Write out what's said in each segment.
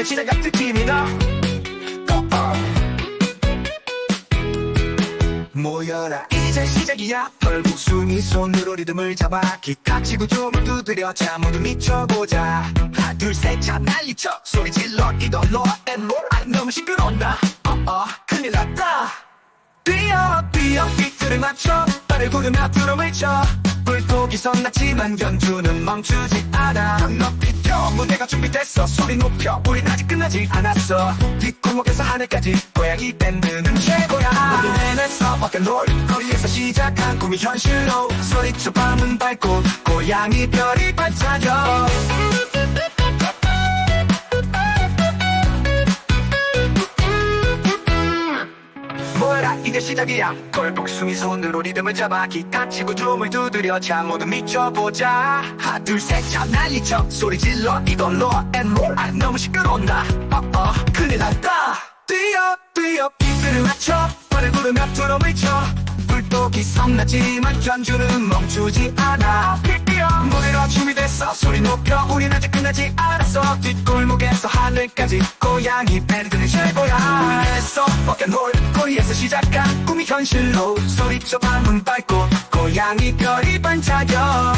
이제 시작 같은 팀이다 어, 모여라 이제 시작이야. 펄북숭이 손으로 리듬을 잡아. 기타 치고 춤을 두드려 자 모두 미쳐보자. 하나 둘셋자 난리쳐. 소리 질러 이걸로 앤롤. 안 너무 시끄러운다. 어어 큰일 났다. 뛰어 뛰어 비트를 맞춰. 발을 구르며 드럼을 쳐. 불독이 선났지만 연주는 멈추지 않아 준비됐어. 소리 높여. 우린 아직 끝나지 않았어. 뒷골목에서 하늘까지 고양이 밴드는 최고야. 우린 해냈어 어깨롤 거리에서 시작한 꿈이 현실로. 소리쳐 밤은 밝고 고양이 별이 반짝여 이제 시작이야. 걸복숭이 손으로 리듬을 잡아. 기타 치고 춤을 두드려. 자 모두 미쳐보자. 하나 둘셋자 난리쳐. 소리 질러. 이걸로 앤롤. 아 너무 시끄러운다. 어어. 큰일 났다. 뛰어 뛰어. 비트를 맞춰. 발을 구르며 드럼을 쳐. 불독이 성났지만 전주는 멈추지 않아. 무대로 준비됐어. 소리 높여. 우린 아직 끝나지 않았어. 뒷골목에서 하늘까지 고양이 밴드는 최고야 했어. 버켓롤 거리에서 시작한 꿈이 현실로 소리쳐 밤은 밝고 고양이 별이 반짝여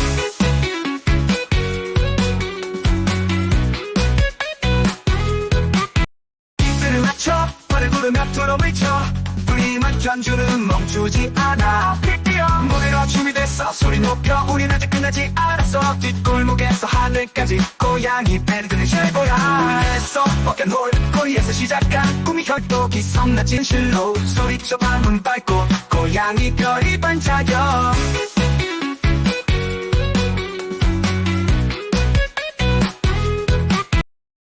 비트를 맞춰 발을 구르며 드럼을 쳐. 우리만 전주는 멈추지 않아 무대로 준비됐어? 소리 높여 우린 아직 끝나지 않았어. 뒷골목에서 하늘까지 고양이 밴드는 최고야. 했어 버켓롤 거리에서 시작한 꿈이 혈독이 성나 진실로 소리쳐 밤은 밝고 고양이 별이 반짝여